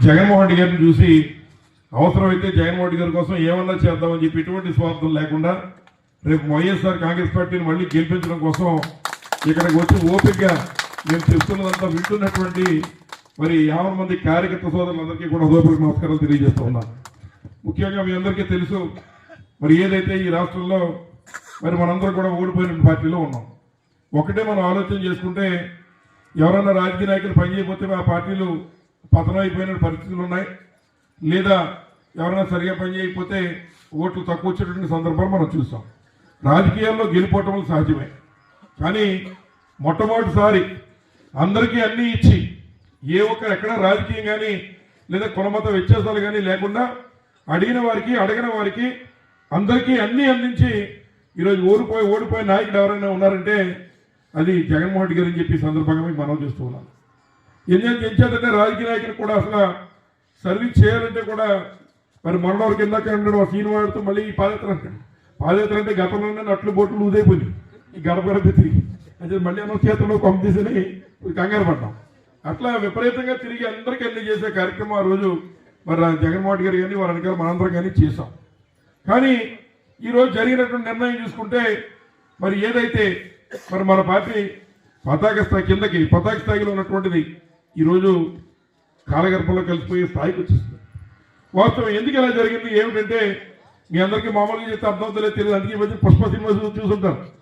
జగన్మోహన్ రెడ్డి గారిని చూసి అవసరమైతే జగన్మోహన్ రెడ్డి గారి కోసం ఏమన్నా చేద్దామని చెప్పి ఎటువంటి స్వార్థం లేకుండా రేపు వైఎస్ఆర్ కాంగ్రెస్ పార్టీని మళ్ళీ గెలిపించడం కోసం ఇక్కడికి వచ్చి ఓపికగా మేము చెప్తున్నదంతా వింటున్నటువంటి మరి యాభై మంది కార్యకర్త సోదరులందరికీ కూడా హృదయపూర్వక నమస్కారాలు తెలియజేస్తూ ఉన్నాను ముఖ్యంగా మీ అందరికీ తెలుసు మరి ఏదైతే ఈ రాష్ట్రంలో మరి మనందరం కూడా ఓడిపోయిన పార్టీలో ఉన్నాం. ఒకటే మనం ఆలోచన చేసుకుంటే ఎవరైనా రాజకీయ నాయకులు పనిచేయకపోతే ఆ పార్టీలు పతనం అయిపోయిన పరిస్థితులు ఉన్నాయి. లేదా ఎవరైనా సరిగా పనిచేయకపోతే ఓట్లు తక్కువ వచ్చేటువంటి సందర్భాలు మనం చూస్తాం. రాజకీయాల్లో గెలిపోవటం సహజమే. కానీ మొట్టమొదటిసారి అందరికీ అన్నీ ఇచ్చి ఏ ఒక్క ఎక్కడ రాజకీయం కానీ లేదా కులమత వ్యత్యాసాలు కానీ లేకుండా అడిగిన వారికి అడగిన వారికి అందరికీ అన్నీ అందించి ఈరోజు ఓడిపోయి ఓడిపోయే నాయకుడు ఎవరైనా ఉన్నారంటే అది జగన్మోహన్ రెడ్డి గారు అని చెప్పి సందర్భంగా మీకు మనం చేస్తూ ఉన్నాను ఎందుకంటే ఎంచేతంటే రాజకీయ నాయకులు కూడా అసలు సర్వీస్ చేయాలంటే కూడా మరి మనవారు కింద ఉండడం సీన్ వాడుతూ మళ్ళీ ఈ పాదయాత్ర అంటాడు పాదయాత్ర అంటే గతంలోనే నట్లు బోట్లు ఊదైపోయింది ఈ గడప గడప తిరిగి. అయితే మళ్ళీ అన్న చేతుల్లో కొమ్మ తీసని కంగారు పడ్డాం. అట్లా విపరీతంగా తిరిగి అందరికీ అన్ని చేసే కార్యక్రమం ఆ రోజు మరి జగన్మోహన్ గారు కానీ వారి వెనకాల మనందరం కానీ చేసాం కానీ ఈరోజు జరిగినటువంటి నిర్ణయం చూసుకుంటే మరి ఏదైతే మరి మన పార్టీ పతాక స్థాయి కిందకి పతాక స్థాయిలో ఉన్నటువంటిది ఈరోజు కాలగర్భంలో కలిసిపోయే స్థాయికి వచ్చేస్తుంది. వాస్తవం ఎందుకు ఇలా జరిగింది? ఏమిటంటే మీ అందరికీ మామూలుగా చెప్తే అర్థం అవుతుందో తెలియదు. అందుకే పుష్ప సినిమా చూ- చూసుంటారు